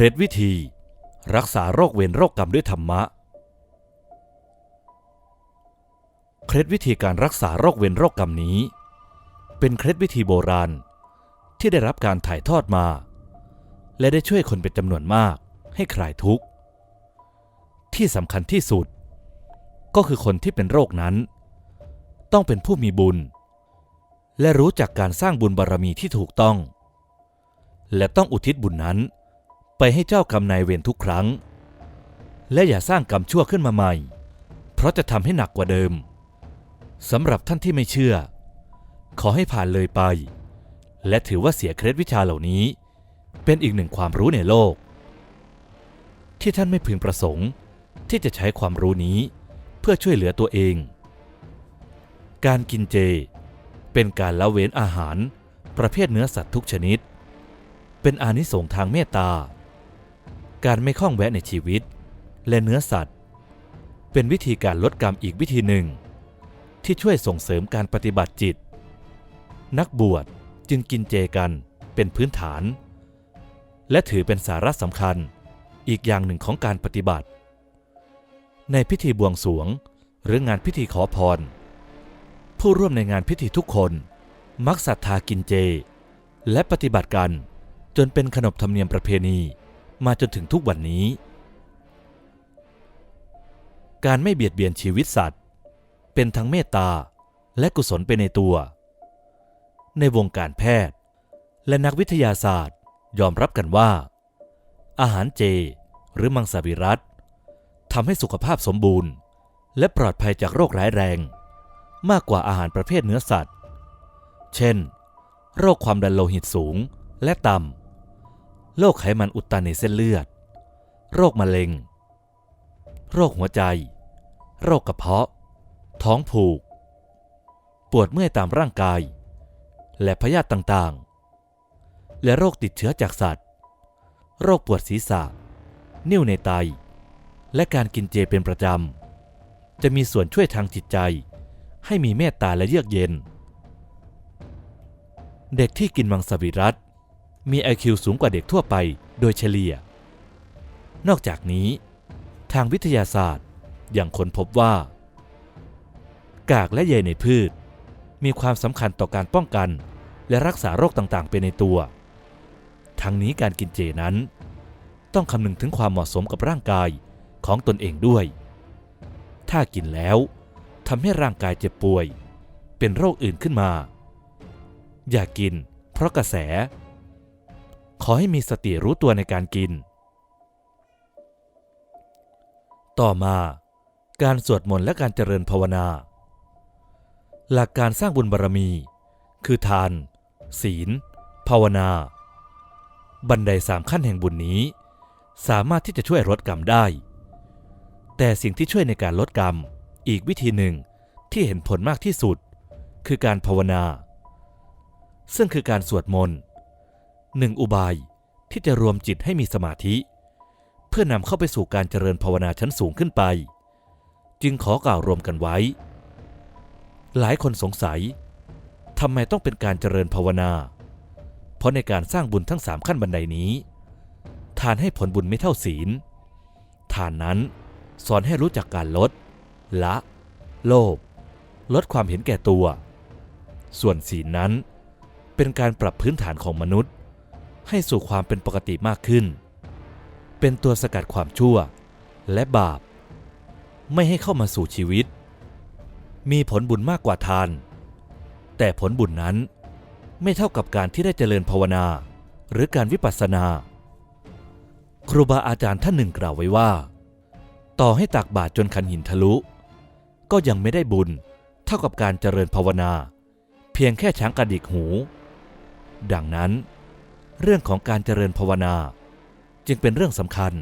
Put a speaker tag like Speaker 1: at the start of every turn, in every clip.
Speaker 1: เคล็ดวิธี รักษาโรคเวรโรคกรรมด้วยธรรมะ เคล็ดวิธีการรักษาโรคเวรโรคกรรมนี้ เป็นเคล็ดวิธีโบราณ ที่ได้รับการถ่ายทอดมา และได้ช่วยคนเป็นจำนวนมากให้คลายทุกข์ ที่สำคัญที่สุด ก็คือคนที่เป็นโรคนั้น ต้องเป็นผู้มีบุญ และรู้จักการสร้างบุญบารรมีที่ถูกต้อง และต้องอุทิศบุญนั้น ไปให้เจ้ากรรมนายเวรทุกครั้ง และอย่าสร้างกรรมชั่วขึ้นมาใหม่ เพราะจะทำให้หนักกว่าเดิมสำหรับท่านที่ไม่เชื่อ ขอให้ผ่านเลยไป และถือว่าเสียเคล็ดวิชาเหล่านี้ เป็นอีกหนึ่งความรู้ในโลก ที่ท่านไม่พึงประสงค์ ที่จะใช้ความรู้นี้เพื่อช่วยเหลือตัวเอง การกินเจ เป็นการละเว้นอาหารประเภทเนื้อสัตว์ทุกชนิด เป็นอานิสงส์ทางเมตตา การไม่ข้องแวะในชีวิต และเนื้อสัตว์ เป็นวิธีการลดกรรมอีกวิธีหนึ่ง ที่ช่วยส่งเสริมการปฏิบัติจิต นักบวชจึงกินเจกันเป็นพื้นฐาน และถือเป็นสาระสำคัญอีกอย่างหนึ่งของการปฏิบัติ ในพิธีบวงสวงหรืองานพิธีขอพร ผู้ร่วมในงานพิธีทุกคนมักศรัทธากินเจ และปฏิบัติกันจนเป็นขนบธรรมเนียมประเพณี มาจนถึงทุกวันนี้ การไม่เบียดเบียนชีวิตสัตว์ เป็นทั้งเมตตาและกุศลไปในตัว ในวงการแพทย์ และนักวิทยาศาสตร์ยอมรับกันว่า อาหารเจหรือมังสวิรัตทำให้สุขภาพสมบูรณ์ และปลอดภัยจากโรคร้ายแรง มากกว่าอาหารประเภทเนื้อสัตว์ เช่น โรคความดันโลหิตสูงและต่ำ โรคไขมันอุดตันในเส้นเลือด โรคมะเร็ง โรคหัวใจ โรคกระเพาะ ท้องผูก ปวดเมื่อยตามร่างกาย และพยาธิต่างๆ และโรคติดเชื้อจากสัตว์ โรคปวดศีรษะ นิ่วในไต และการกินเจเป็นประจำ จะมีส่วนช่วยทางจิตใจ ให้มีเมตตาและเยือกเย็น เด็กที่กินมังสวิรัต มี IQ สูงกว่าเด็กทั่วไปโดยเฉลี่ย นอกจากนี้ ทางวิทยาศาสตร์ยังค้นพบว่า กากและใยในพืช มีความสำคัญต่อการป้องกัน และรักษาโรคต่างๆ ไปในตัว ทั้งนี้การกินเจนั้น ต้องคำนึงถึงความเหมาะสมกับร่างกายของตนเองด้วย ถ้ากินแล้วทำให้ร่างกายเจ็บป่วย เป็นโรคอื่นขึ้นมา อย่ากิน เพราะกระแส ขอให้มีสติรู้ตัวในการกิน ต่อมา การสวดมนต์และการเจริญภาวนา หลักการสร้างบุญบารรมี คือทาน ศีล ภาวนา บันไดสามขั้นแห่งบุญนี้ สามารถที่จะช่วยลดกรรมได้ แต่สิ่งที่ช่วยในการลดกรรม อีกวิธีหนึ่งที่เห็นผลมากที่สุด คือการภาวนา ซึ่งคือการสวดมนต์ หนึ่งอุบายที่จะรวมจิตให้มีสมาธิ เพื่อนำเข้าไปสู่การเจริญภาวนาชั้นสูงขึ้นไป จึงขอกล่าวรวมกันไว้ หลายคนสงสัยทำไมต้องเป็นการเจริญภาวนา เพราะในการสร้างบุญทั้งสามขั้นบันไดนี้ ทานให้ผลบุญไม่เท่าศีล ทานนั้นสอนให้รู้จักการลด ละ โลภลดความเห็นแก่ตัว ส่วนศีลนั้นเป็นการปรับพื้นฐานของมนุษย์ ให้สู่ความเป็นปกติมากขึ้น เป็นตัวสกัดความชั่วและบาป ไม่ให้เข้ามาสู่ชีวิต มีผลบุญมากกว่าทาน แต่ผลบุญนั้นไม่เท่ากับการที่ได้เจริญภาวนาหรือการวิปัสสนา ครูบาอาจารย์ท่านหนึ่งกล่าวไว้ว่า ต่อให้ตักบาตรจนคันหินทะลุ ก็ยังไม่ได้บุญเท่ากับการเจริญภาวนา เพียงแค่ช้างกระดิกหู ดังนั้น เรื่องของการเจริญภาวนา จึงเป็นเรื่องสำคัญ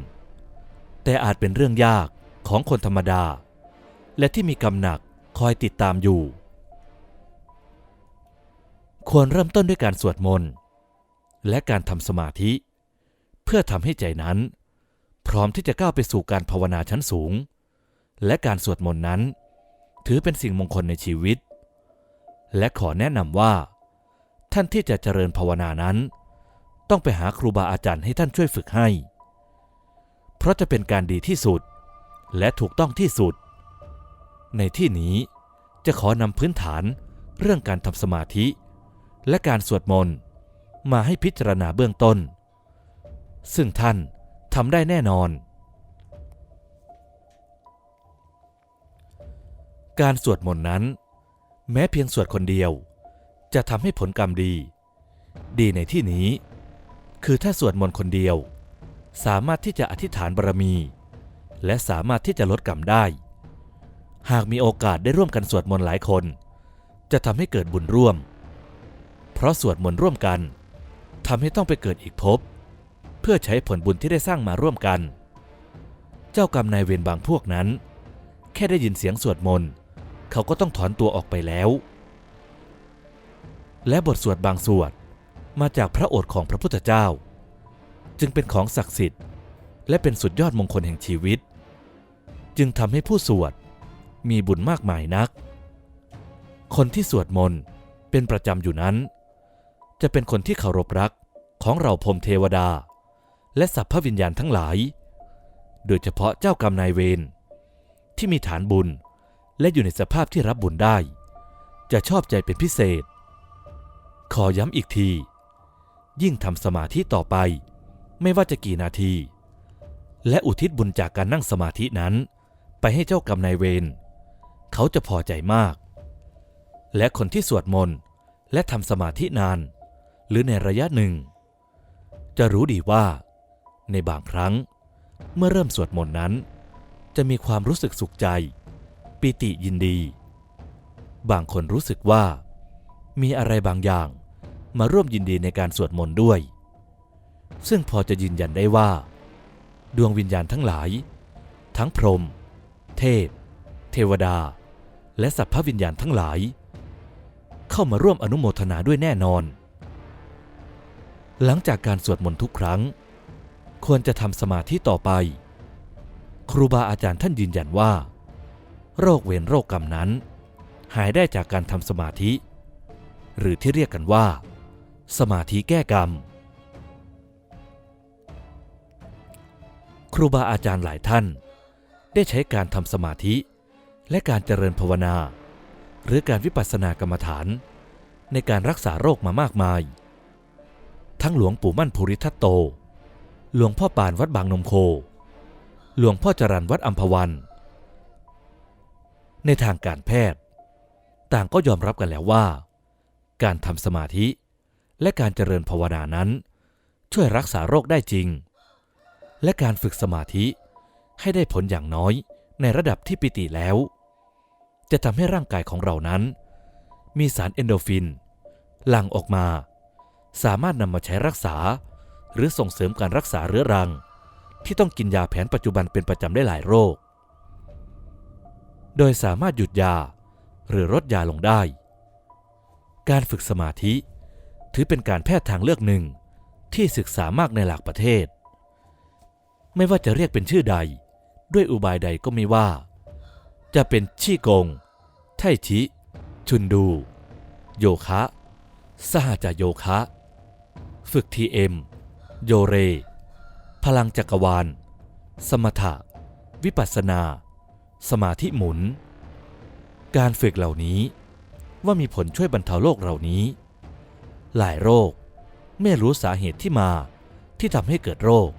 Speaker 1: แต่อาจเป็นเรื่องยากของคนธรรมดา และที่มีกำหนักคอยติดตามอยู่ ควรเริ่มต้นด้วยการสวดมนต์และการทำสมาธิ เพื่อทำให้ใจนั้น พร้อมที่จะก้าวไปสู่การภาวนาชั้นสูง และการสวดมนต์นั้น ถือเป็นสิ่งมงคลในชีวิต และขอแนะนำว่า ท่านที่จะเจริญภาวนานั้น ต้องไปหาครูบาอาจารย์ให้ท่านช่วยฝึกให้ เพราะจะเป็นการดีที่สุด และถูกต้องที่สุด ในที่นี้จะขอนำพื้นฐานเรื่องการทำสมาธิ และการสวดมนต์มาให้พิจารณาเบื้องต้น ซึ่งท่านทำได้แน่นอน การสวดมนต์นั้น แม้เพียงสวดคนเดียว จะทำให้ผลกรรมดี ดีในที่นี้ คือถ้าสวดมนต์คนเดียว สามารถที่จะอธิษฐานบารมี และสามารถที่จะลดกรรมได้ หากมีโอกาสได้ร่วมกันสวดมนต์หลายคน จะทำให้เกิดบุญร่วม เพราะสวดมนต์ร่วมกันทำให้ต้องไปเกิดอีกภพเพื่อใช้ผลบุญที่ได้สร้างมาร่วมกัน เจ้ากรรมนายเวรบางพวกนั้น แค่ได้ยินเสียงสวดมนต์เขาก็ต้องถอนตัวออกไปแล้ว และบทสวดบางสวด มาจากพระโอษฐ์ของพระพุทธเจ้า จึงเป็นของศักดิ์สิทธิ์ และเป็นสุดยอดมงคลแห่งชีวิต จึงทำให้ผู้สวดมีบุญมากมายนัก คนที่สวดมนต์เป็นประจำอยู่นั้น จะเป็นคนที่เคารพรักของเราพรมเทวดา และสัพพวิญญาณทั้งหลาย โดยเฉพาะเจ้ากรรมนายเวรที่มีฐานบุญและอยู่ในสภาพที่รับบุญได้ จะชอบใจเป็นพิเศษ ขอย้ำอีกที ยิ่งทำสมาธิต่อไป ไม่ว่าจะกี่นาที และอุทิศบุญจากการนั่งสมาธินั้น ไปให้เจ้ากรรมนายเวรเขาจะพอใจมาก และคนที่สวดมนต์และทำสมาธินาน หรือในระยะหนึ่ง จะรู้ดีว่า ในบางครั้ง เมื่อเริ่มสวดมนต์นั้น จะมีความรู้สึกสุขใจ ปิติยินดี บางคนรู้สึกว่า มีอะไรบางอย่าง มาร่วมยินดีในการสวดมนต์ด้วย ซึ่งพอจะยืนยันได้ว่า ดวงวิญญาณทั้งหลาย ทั้งพรหมเทพ เทวดา และสัพพวิญญาณทั้งหลาย เข้ามาร่วมอนุโมทนาด้วยแน่นอน หลังจากการสวดมนต์ทุกครั้ง ควรจะทำสมาธิต่อไป ครูบาอาจารย์ท่านยืนยันว่า โรคเวรโรคกรรมนั้น หายได้จากการทำสมาธิ หรือที่เรียกกันว่า สมาธิแก้กรรม ครูบาอาจารย์หลายท่าน ได้ใช้การทำสมาธิ และการเจริญภาวนา หรือการวิปัสสนากรรมฐาน ในการรักษาโรคมามากมาย ทั้งหลวงปู่มั่นภูริทัตโต หลวงพ่อปานวัดบางนมโค หลวงพ่อจรันวัดอัมพวัน ในทางการแพทย์ ต่างก็ยอมรับกันแล้วว่า การทำสมาธิ และการเจริญภาวนานั้น ช่วยรักษาโรคได้จริง และการฝึกสมาธิให้ได้ผลอย่างน้อยในระดับที่ปิติแล้ว จะทำให้ร่างกายของเรานั้น มีสารเอนโดฟิน หลั่งออกมา สามารถนำมาใช้รักษา หรือส่งเสริมการรักษาเรื้อรัง ที่ต้องกินยาแผนปัจจุบันเป็นประจำได้หลายโรค โดยสามารถหยุดยาหรือลดยาลงได้ การฝึกสมาธิ ถือเป็นการแพทย์ทางเลือกหนึ่งที่ศึกษามากในหลากประเทศ ไม่ว่าจะเรียกเป็นชื่อใด ด้วยอุบายใดก็ไม่ว่า จะเป็นชี่กง ไทชิ ชุนดู โยคะ สหจโยคะ ฝึกทีเอ็ม โยเร พลังจักรวาล สมถะ วิปัสสนา สมาธิหมุน การฝึกเหล่านี้ว่ามีผลช่วยบรรเทาโรคเหล่านี้ หลายโรค ไม่รู้สาเหตุที่มาที่ทำให้เกิดโรค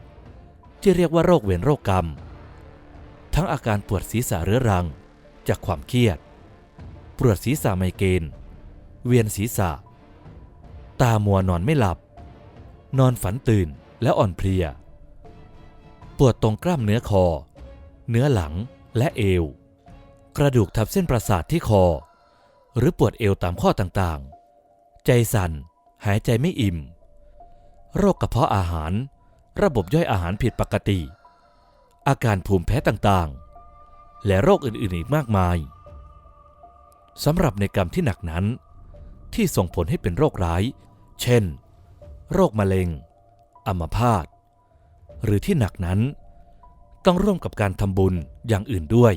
Speaker 1: ที่เรียกว่าโรคเวรโรคกรรม ทั้งอาการปวดศีรษะเรื้อรังจากความเครียด ปวดศีรษะไมเกรนเวียนศีรษะ ตามัวนอนไม่หลับ นอนฝันตื่นและอ่อนเพลีย ปวดตรงกล้ามเนื้อคอ เนื้อหลังและเอว กระดูกทับเส้นประสาทที่คอ หรือปวดเอวตามข้อต่างๆ ใจสั่น หายใจไม่อิ่ม โรคกระเพาะอาหาร ระบบย่อยอาหารผิดปกติ อาการภูมิแพ้ต่างๆ และโรคอื่นๆอีกมากมายสำหรับในกรรมที่หนักนั้น ที่ส่งผลให้เป็นโรคร้าย เช่น โรคมะเร็ง อัมพาต หรือที่หนักนั้น ต้องร่วมกับการทำบุญอย่างอื่นด้วย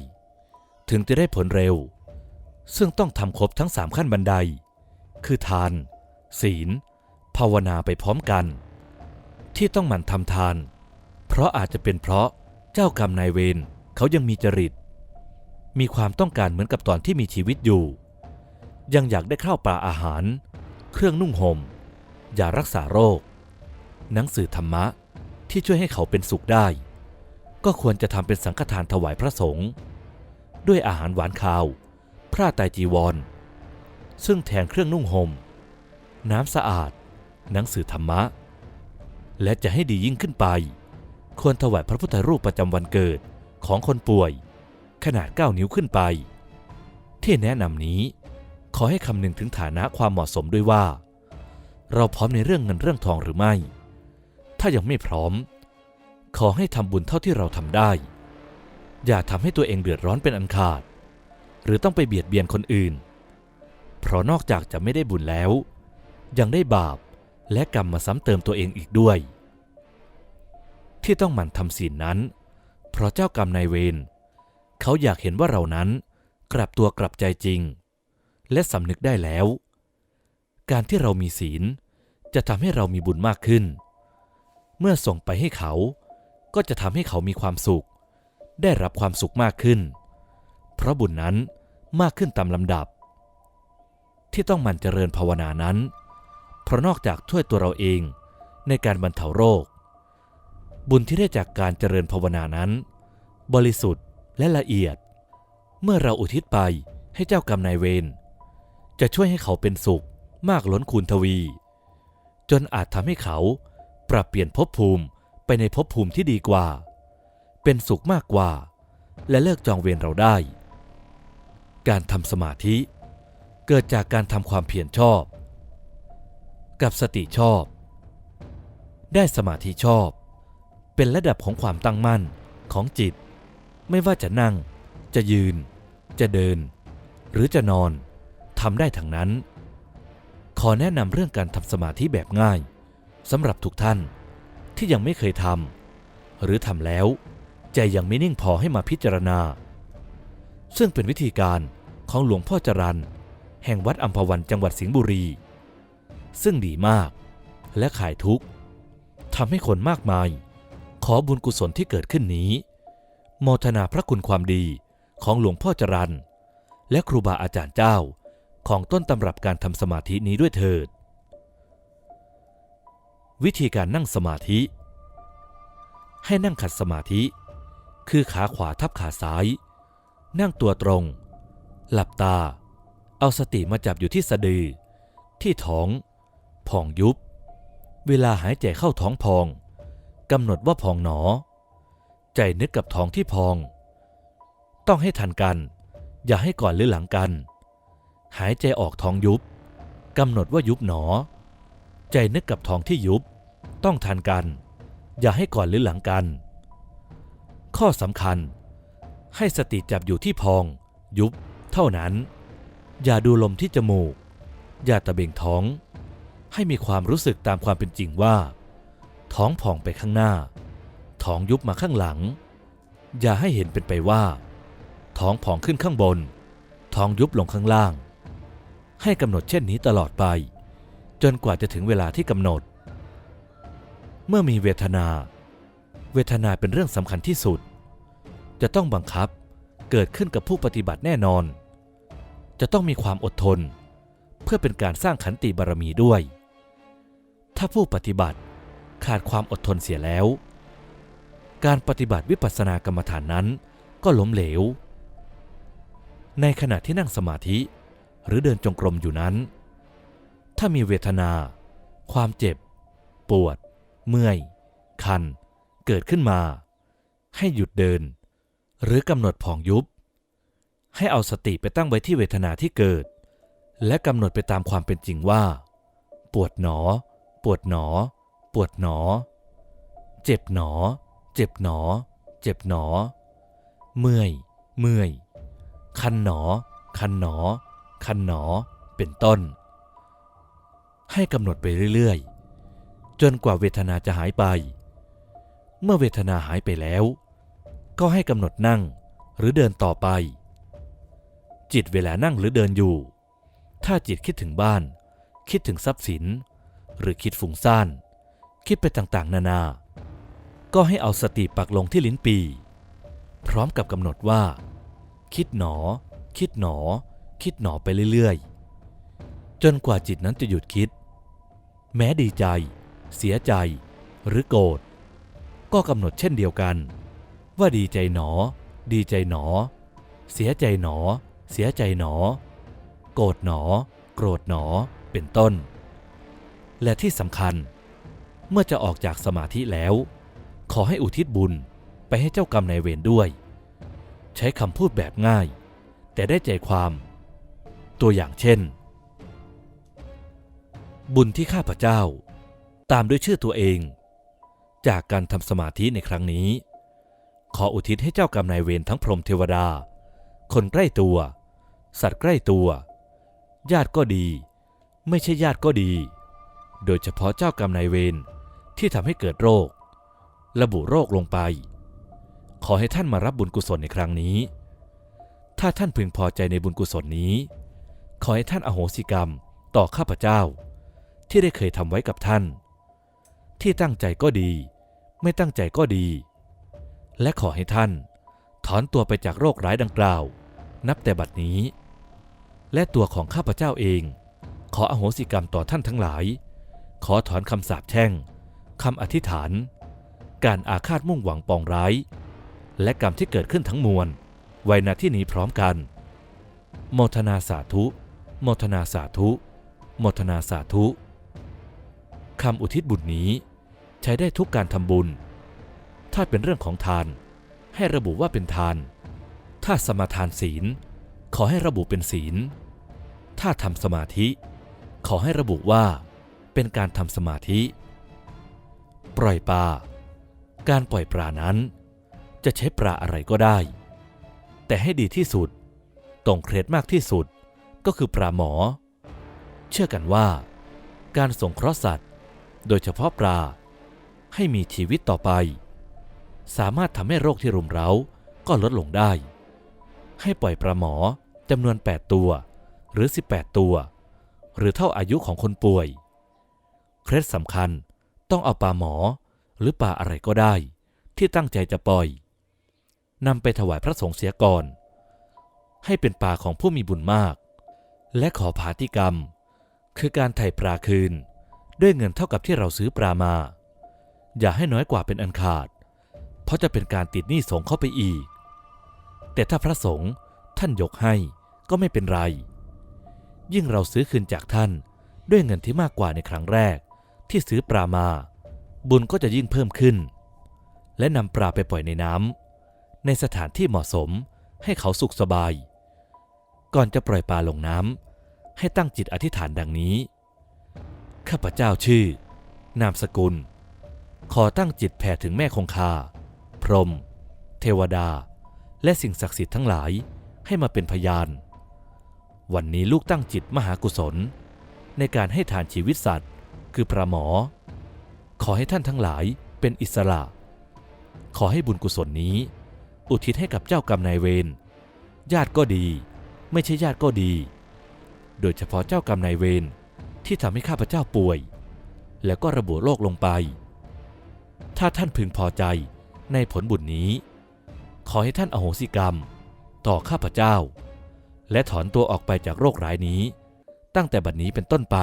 Speaker 1: ถึงจะได้ผลเร็ว ซึ่งต้องทำครบทั้งสามขั้นบันได คือทาน ศีล ภาวนาไปพร้อมกัน ที่ต้องหมั่นทำทาน เพราะอาจจะเป็นเพราะเจ้ากรรมนายเวรเขายังมีจริต มีความต้องการเหมือนกับตอนที่มีชีวิตอยู่ ยังอยากได้ข้าวปลาอาหาร เครื่องนุ่งหม่มยารักษาโรค หนังสือธรรมะที่ช่วยให้เขาเป็นสุขได้ ก็ควรจะทำเป็นสังฆทานถวายพระสงฆ์ด้วยอาหารหวานคาวพระไตจีวร ซึ่งแทนเครื่องนุ่งหม่ม น้ำสะอาด หนังสือธรรมะ และจะให้ดียิ่งขึ้นไป ควรถวายพระพุทธรูปประจำวันเกิดของคนป่วย ขนาด 9 นิ้วขึ้นไป ที่แนะนำนี้ ขอให้คำนึงถึงฐานะความเหมาะสมด้วยว่า เราพร้อมในเรื่องเงินเรื่องทองหรือไม่ ถ้ายังไม่พร้อม ขอให้ทำบุญเท่าที่เราทำได้ อย่าทำให้ตัวเองเดือดร้อนเป็นอันขาด หรือต้องไปเบียดเบียนคนอื่น เพราะนอกจากจะไม่ได้บุญแล้ว ยังได้บาปและกรรมมาซ้ำเติมตัวเองอีกด้วย ที่ต้องหมั่นทำศีลนั้น เพราะเจ้ากรรมนายเวรเขาอยากเห็นว่าเรานั้นกลับตัวกลับใจจริง และสำนึกได้แล้ว การที่เรามีศีลจะทำให้เรามีบุญมากขึ้น เมื่อส่งไปให้เขาก็จะทำให้เขามีความสุข ได้รับความสุขมากขึ้น เพราะบุญนั้นมากขึ้นตามลำดับ ที่ต้องหมั่นเจริญภาวนานั้น เพราะนอกจากช่วยตัวเราเองในการบรรเทาโรค บุญที่ได้จากการเจริญภาวนานั้น บริสุทธิ์และละเอียด เมื่อเราอุทิศไปให้เจ้ากรรมนายเวรจะช่วยให้เขาเป็นสุขมากล้นคูณทวี จนอาจทำให้เขาปรับเปลี่ยนภพภูมิไปในภพภูมิที่ดีกว่า เป็นสุขมากกว่า และเลิกจองเวรเราได้ การทำสมาธิ เกิดจากการทำความเพียรชอบ กับสติชอบ ได้สมาธิชอบ เป็นระดับของความตั้งมั่นของจิต ไม่ว่าจะนั่ง จะยืน จะเดิน หรือจะนอนทำได้ทั้งนั้น ขอแนะนำเรื่องการทำสมาธิแบบง่ายสำหรับทุกท่านที่ยังไม่เคยทำหรือทำแล้ว ใจยังไม่นิ่งพอให้มาพิจารณา ซึ่งเป็นวิธีการของหลวงพ่อจรันแห่งวัดอัมพวันจังหวัดสิงห์บุรี ซึ่งดีมาก และขายทุกข์ทำให้คนมากมาย ขอบุญกุศลที่เกิดขึ้นนี้โมทนาพระคุณความดีของหลวงพ่อจรันและครูบาอาจารย์เจ้าของต้นตำรับการทำสมาธินี้ด้วยเถิด วิธีการนั่งสมาธิ ให้นั่งขัดสมาธิ คือขาขวาทับขาซ้าย นั่งตัวตรง หลับตา เอาสติมาจับอยู่ที่สะดือ ที่ท้อง พองยุบ เวลาหายใจเข้าท้องพองกำหนดว่าพองหนอ ใจนึกกับท้องที่พอง ต้องให้ทันกัน อย่าให้ก่อนหรือหลังกัน หายใจออกท้องยุบกำหนดว่ายุบหนอ ใจนึกกับท้องที่ยุบ ต้องทันกัน อย่าให้ก่อนหรือหลังกัน ข้อสำคัญ ให้สติจับอยู่ที่พอง ยุบ เท่านั้น อย่าดูลมที่จมูก อย่าตะเบงท้อง ให้มีความรู้สึกตามความเป็นจริงว่า ท้องผ่องไปข้างหน้า ท้องยุบมาข้างหลัง อย่าให้เห็นเป็นไปว่า ท้องผ่องขึ้นข้างบน ท้องยุบลงข้างล่าง ให้กำหนดเช่นนี้ตลอดไป จนกว่าจะถึงเวลาที่กำหนด เมื่อมีเวทนา เวทนาเป็นเรื่องสำคัญที่สุด จะต้องบังคับเกิดขึ้นกับผู้ปฏิบัติแน่นอน จะต้องมีความอดทน เพื่อเป็นการสร้างขันติบารมีด้วย ถ้าผู้ปฏิบัติขาดความอดทนเสียแล้ว การปฏิบัติวิปัสสนากรรมฐานนั้นก็ล้มเหลว ในขณะที่นั่งสมาธิหรือเดินจงกรมอยู่นั้น ถ้ามีเวทนา ความเจ็บ ปวด เมื่อย คัน เกิดขึ้นมา ให้หยุดเดิน หรือกำหนดผ่องยุบ ให้เอาสติไปตั้งไว้ที่เวทนาที่เกิด และกำหนดไปตามความเป็นจริงว่า ปวดหนอ ปวดหนอ ปวดหนอ เจ็บหนอ เจ็บหนอ เจ็บหนอ เมื่อย เมื่อย คันหนอ คันหนอ คันหนอ เป็นต้น ให้กำหนดไปเรื่อยๆ จนกว่าเวทนาจะหายไป เมื่อเวทนาหายไปแล้ว ก็ให้กำหนดนั่งหรือเดินต่อไป จิตเวลานั่งหรือเดินอยู่ ถ้าจิตคิดถึงบ้าน คิดถึงทรัพย์สิน หรือคิดฟุ้งซ่าน คิดไปต่างๆ นานา ก็ให้เอาสติปักลงที่ลิ้นปี พร้อมกับกำหนดว่า คิดหนอ คิดหนอ คิดหนอไปเรื่อยๆ จนกว่าจิตนั้นจะหยุดคิด แม้ดีใจ เสียใจ หรือโกรธก็กำหนดเช่นเดียวกัน ว่าดีใจหนอ ดีใจหนอ เสียใจหนอ เสียใจหนอ โกรธหนอ โกรธหนอเป็นต้น และที่สำคัญ เมื่อจะออกจากสมาธิแล้ว ขอให้อุทิศบุญไปให้เจ้ากรรมนายเวรด้วย ใช้คำพูดแบบง่าย แต่ได้ใจความ ตัวอย่างเช่น บุญที่ข้าพเจ้า ตามด้วยชื่อตัวเอง จากการทำสมาธิในครั้งนี้ ขออุทิศให้เจ้ากรรมนายเวรทั้งพรหมเทวดา คนใกล้ตัว สัตว์ใกล้ตัว ญาติก็ดี ไม่ใช่ญาติก็ดี โดยเฉพาะเจ้ากรรมนายเวรที่ทำให้เกิดโรค ระบุโรคลงไป ขอให้ท่านมารับบุญกุศลในครั้งนี้ ถ้าท่านพึงพอใจในบุญกุศลนี้ ขอให้ท่านอโหสิกรรมต่อข้าพเจ้า ที่ได้เคยทำไว้กับท่าน ที่ตั้งใจก็ดี ไม่ตั้งใจก็ดี และขอให้ท่าน ถอนตัวไปจากโรคร้ายดังกล่าว นับแต่บัดนี้ และตัวของข้าพเจ้าเอง ขออโหสิกรรมต่อท่านทั้งหลาย ขอถอนคำสาปแช่งคำอธิษฐาน การอาฆาตมุ่งหวังปองร้าย และกรรมที่เกิดขึ้นทั้งมวล ไว้ณที่นี้พร้อมกันโมทนาสาธุโมทนาสาธุโมทนาสาธุคำอุทิศบุญนี้ ใช้ได้ทุกการทำบุญ ถ้าเป็นเรื่องของทาน ให้ระบุว่าเป็นทาน ถ้าสมาทานศีล ขอให้ระบุเป็นศีล ถ้าทำสมาธิ ขอให้ระบุว่า เป็นการทำสมาธิ ปล่อยปลา การปล่อยปลานั้น จะใช้ปลาอะไรก็ได้ แต่ให้ดีที่สุดตรงเครดมากที่สุดก็คือปลาหมอ เชื่อกันว่า การสงเคราะห์สัตว์ โดยเฉพาะปลา ให้มีชีวิตต่อไป สามารถทำให้โรคที่รุมเร้าก็ลดลงได้ ให้ปล่อยปลาหมอจำนวน 8 ตัว หรือ 18 ตัว หรือเท่าอายุของคนป่วย เคล็ดสำคัญต้องเอาปลาหมอหรือปลาอะไรก็ได้ ที่ตั้งใจจะปล่อยนำไปถวายพระสงฆ์เสียก่อน ให้เป็นปลาของผู้มีบุญมาก และขอผาติกรรม คือการไถ่ปลาคืน ด้วยเงินเท่ากับที่เราซื้อปลามา อย่าให้น้อยกว่าเป็นอันขาด เพราะจะเป็นการติดหนี้สงเข้าไปอีก แต่ถ้าพระสงฆ์ท่านยกให้ก็ไม่เป็นไร ยิ่งเราซื้อคืนจากท่านด้วยเงินที่มากกว่าในครั้งแรก ที่ซื้อปลามา บุญก็จะยิ่งเพิ่มขึ้น และนำปลาไปปล่อยในน้ำในสถานที่เหมาะสมให้เขาสุขสบาย ก่อนจะปล่อยปลาลงน้ำให้ตั้งจิตอธิษฐานดังนี้ ข้าพเจ้าชื่อ นามสกุล ขอตั้งจิตแผ่ถึงแม่คงคา พรหมเทวดา และสิ่งศักดิ์สิทธิ์ทั้งหลายให้มาเป็นพยาน วันนี้ลูกตั้งจิตมหากุศล ในการให้ทานชีวิตสัตว์ คือพระหมอ ขอให้ท่านทั้งหลายเป็นอิสระ ขอให้บุญกุศลนี้ อุทิศให้กับเจ้ากรรมนายเวรญาติก็ดี ไม่ใช่ญาติก็ดี โดยเฉพาะเจ้ากรรมนายเวรที่ทำให้ข้าพเจ้าป่วย แล้วก็ระบุโรคลงไป ถ้าท่านพึงพอใจในผลบุญนี้ ขอให้ท่านอโหสิกรรม ต่อข้าพเจ้า และถอนตัวออกไปจากโรคร้ายนี้ ตั้งแต่บัดนี้เป็นต้นไป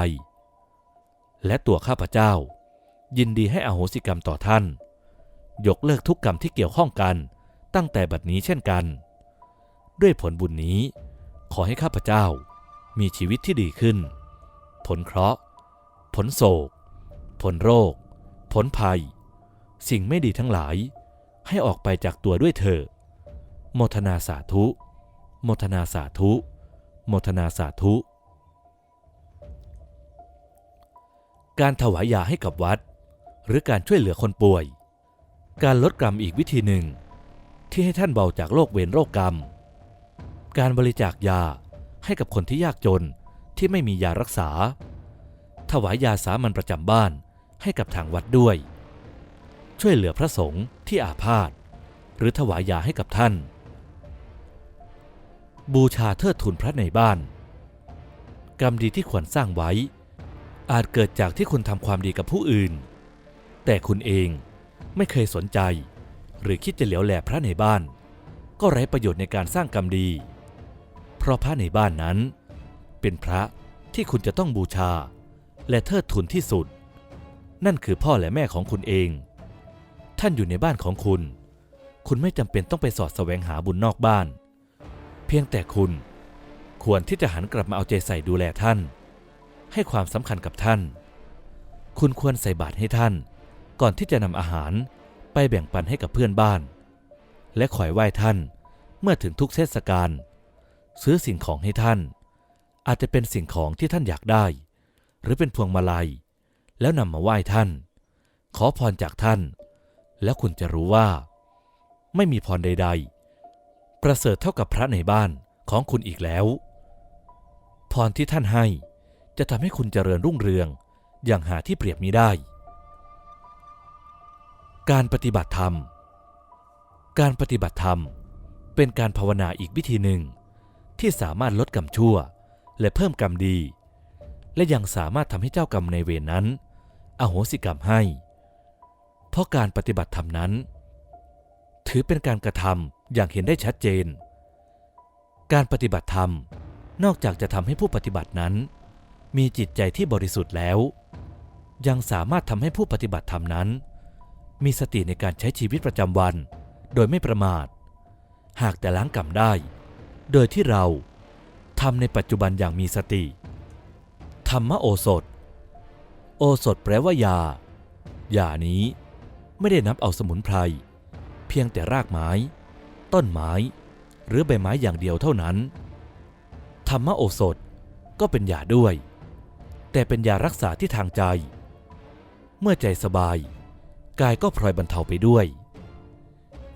Speaker 1: และตัวข้าพเจ้า ยินดีให้อโหสิกรรมต่อท่าน ยกเลิกทุกกรรมที่เกี่ยวข้องกันตั้งแต่บัดนี้เช่นกัน ด้วยผลบุญนี้ ขอให้ข้าพเจ้ามีชีวิตที่ดีขึ้น ผลเคราะห์ ผลโศก ผลโรค ผลภัย สิ่งไม่ดีทั้งหลาย ให้ออกไปจากตัวด้วยเถอะโมทนาสาธุ โมทนาสาธุ โมทนาสาธุ การถวายยาให้กับวัด หรือการช่วยเหลือคนป่วย การลดกรรมอีกวิธีหนึ่ง ที่ให้ท่านเบาจากโรคเวรโรคกรรม การบริจาคยาให้กับคนที่ยากจนที่ไม่มียารักษา ถวายยาสามัญประจำบ้านให้กับทางวัดด้วย ช่วยเหลือพระสงฆ์ที่อาพาธหรือถวายยาให้กับท่าน บูชาเทิดทูนพระในบ้าน กรรมดีที่ควรสร้างไว้ อาจเกิดจากที่คุณทำความดีกับผู้อื่น แต่คุณเองไม่เคยสนใจ หรือคิดจะเหลียวแลพระในบ้าน ก็ไร้ประโยชน์ในการสร้างกรรมดี เพราะพระในบ้านนั้น เป็นพระที่คุณจะต้องบูชา และเทิดทูนที่สุด นั่นคือพ่อและแม่ของคุณเอง ท่านอยู่ในบ้านของคุณ คุณไม่จำเป็นต้องไปสอดแสวงหาบุญนอกบ้าน เพียงแต่คุณควรที่จะหันกลับมาเอาใจใส่ดูแลท่าน ให้ความสำคัญกับท่าน คุณควรใส่บาตรให้ท่าน ก่อนที่จะนำอาหารไปแบ่งปันให้กับเพื่อนบ้าน และขอยไหว้ท่านเมื่อถึงทุกเทศกาลซื้อสิ่งของให้ท่าน อาจจะเป็นสิ่งของที่ท่านอยากได้ หรือเป็นพวงมาลัย แล้วนำมาไหว้ท่าน ขอพรจากท่าน แล้วคุณจะรู้ว่า ไม่มีพรใด ๆ ประเสริฐเท่ากับพระในบ้านของคุณอีกแล้ว พรที่ท่านให้ จะทำให้คุณเจริญรุ่งเรือง อย่างหาที่เปรียบมิได้ การปฏิบัติธรรม การปฏิบัติธรรม เป็นการภาวนาอีกวิธีหนึ่ง ที่สามารถลดกรรมชั่ว และเพิ่มกรรมดี และยังสามารถทำให้เจ้ากรรมในเวรนั้น อโหสิกรรมให้ เพราะการปฏิบัติธรรมนั้น ถือเป็นการกระทำอย่างเห็นได้ชัดเจน การปฏิบัติธรรมนอกจากจะทำให้ผู้ปฏิบัตินั้น มีจิตใจที่บริสุทธิ์แล้ว ยังสามารถทำให้ผู้ปฏิบัติธรรมนั้น มีสติในการใช้ชีวิตประจำวัน โดยไม่ประมาท หากแต่ล้างกรรมได้ โดยที่เราทำในปัจจุบันอย่างมีสติ ธรรมโอสถ โอสถแปลว่ายา ยานี้ไม่ได้นับเอาสมุนไพร เพียงแต่รากไม้ ต้นไม้ หรือใบไม้อย่างเดียวเท่านั้น ธรรมโอสถก็เป็นยาด้วย แต่เป็นยารักษาที่ทางใจ เมื่อใจสบาย กายก็พลอยบรรเทาไปด้วย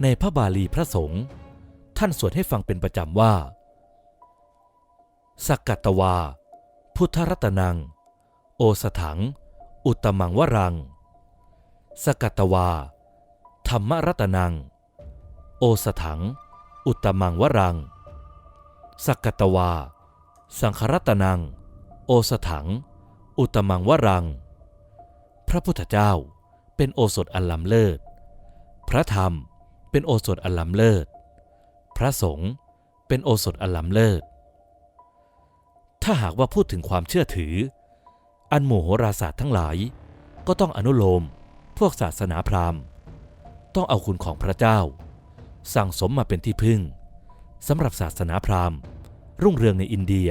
Speaker 1: ในพระบาลีพระสงฆ์ท่านสวดให้ฟังเป็นประจำว่า สักกัตตวา พุทธรัตนัง โอสถัง อุตมังวรัง สกัตตวา ธรรมรัตนัง โอสถัง อุตมังวรัง สกัตตวา สังครัตนัง โอสถัง อุตมังวรัง พระพุทธเจ้าเป็นโอสถอันล้ำเลิศ พระธรรมเป็นโอสถอันล้ำเลิศ พระสงฆ์เป็นโอสถอันล้ำเลิศ ถ้าหากว่าพูดถึงความเชื่อถือ อันหมู่โหราศาสตร์ทั้งหลาย ก็ต้องอนุโลมพวกศาสนาพราหมณ์ ต้องเอาคุณของพระเจ้า สั่งสมมาเป็นที่พึ่งสำหรับศาสนาพราหมณ์ รุ่งเรืองในอินเดีย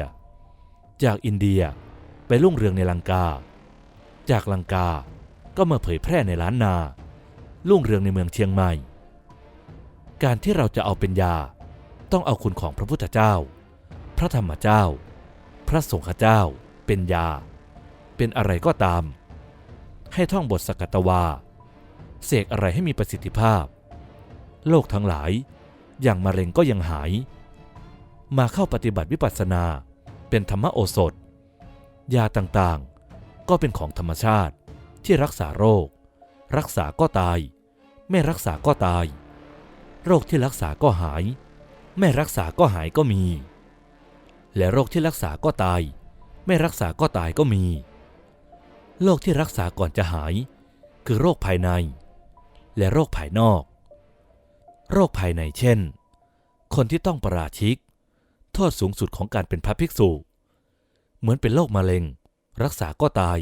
Speaker 1: จากอินเดีย ไปรุ่งเรืองในลังกา จากลังกาก็มาเผยแพร่ในล้านนารุ่งเรืองในเมืองเชียงใหม่ การที่เราจะเอาเป็นยา ต้องเอาคุณของพระพุทธเจ้า พระธรรมเจ้า พระสงฆ์เจ้า เป็นยา เป็นอะไรก็ตาม ให้ท่องบทสกัตตวา เสกอะไรให้มีประสิทธิภาพ โลกทั้งหลาย อย่างมะเร็งก็ยังหาย มาเข้าปฏิบัติวิปัสสนา เป็นธรรมโอสถ ยาต่างๆ ก็เป็นของธรรมชาติที่รักษาโรค รักษาก็ตาย ไม่รักษาก็ตาย โรคที่รักษาก็หาย ไม่รักษาก็หายก็มี และโรคที่รักษาก็ตาย ไม่รักษาก็ตายก็มี โรคที่รักษาก่อนจะหาย คือโรคภายใน และโรคภายนอก โรคภายในเช่น คนที่ต้องประราชิก โทษสูงสุดของการเป็นพระภิกษุ เหมือนเป็นโรคมะเร็ง รักษาก็ตาย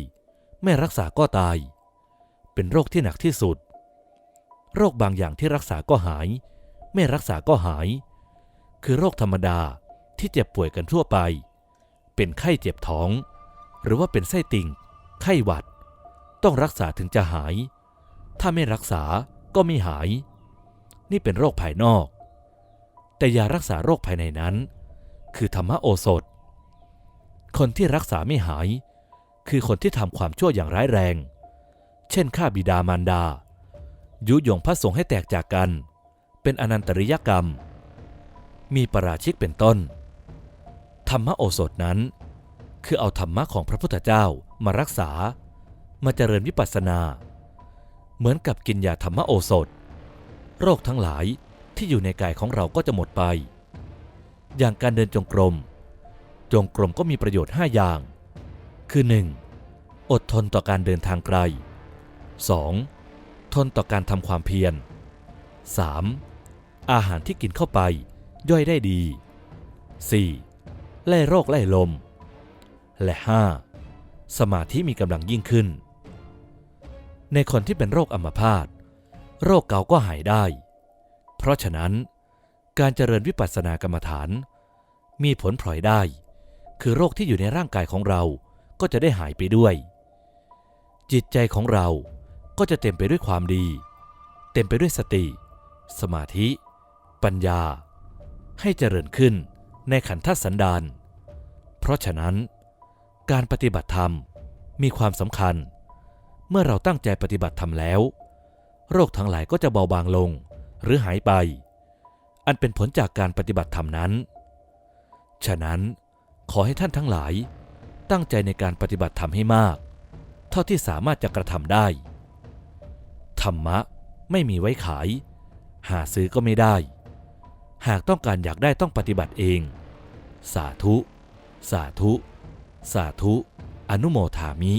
Speaker 1: ไม่รักษาก็ตาย เป็นโรคที่หนักที่สุด โรคบางอย่างที่รักษาก็หาย ไม่รักษาก็หาย คือโรคธรรมดาที่เจ็บป่วยกันทั่วไป เป็นไข้เจ็บท้อง หรือว่าเป็นไส้ติ่ง ไข้หวัด ต้องรักษาถึงจะหาย ถ้าไม่รักษาก็ไม่หาย นี่เป็นโรคภายนอก แต่ยารักษาโรคภายในนั้น คือธรรมโอสถ คนที่รักษาไม่หาย คือคนที่ทำความชั่วอย่างร้ายแรง เช่นฆ่าบิดามารดา ยุยงพระสงฆ์ให้แตกจากกัน เป็นอนันตริยกรรม มีประราชิกเป็นต้น ธรรมโอสถนั้น คือเอาธรรมะของพระพุทธเจ้ามารักษา มาเจริญวิปัสสนา เหมือนกับกินยาธรรมโอสถ โรคทั้งหลายที่อยู่ในกายของเราก็จะหมดไป อย่างการเดินจงกรม จงกรมก็มีประโยชน์ 5 อย่าง คือ 1. อดทนต่อการเดินทางไกล 2. ทนต่อการทำความเพียร 3. อาหารที่กินเข้าไปย่อยได้ดี 4. ไล่โรคไล่ลม และ 5. สมาธิมีกำลังยิ่งขึ้น ในคนที่เป็นโรคอัมพาตโรคเกาต์ก็หายได้ เพราะฉะนั้น การเจริญวิปัสสนากรรมฐาน มีผลพลอยได้ คือโรคที่อยู่ในร่างกายของเราก็จะได้หายไปด้วย จิตใจของเราก็จะเต็มไปด้วยความดี เต็มไปด้วยสติ สมาธิ ปัญญา ให้เจริญขึ้นในขันธสันดานเพราะฉะนั้น การปฏิบัติธรรมมีความสำคัญ เมื่อเราตั้งใจปฏิบัติธรรมแล้ว โรคทั้งหลายก็จะเบาบางลงหรือหายไป อันเป็นผลจากการปฏิบัติธรรมนั้น ฉะนั้น ขอให้ท่านทั้งหลาย ตั้งใจในการปฏิบัติธรรมให้มาก เท่าที่สามารถจะกระทำได้ ธรรมะไม่มีไว้ขาย หาซื้อก็ไม่ได้ หากต้องการอยากได้ต้องปฏิบัติเอง สาธุ สาธุ สาธุ อนุโมทามิ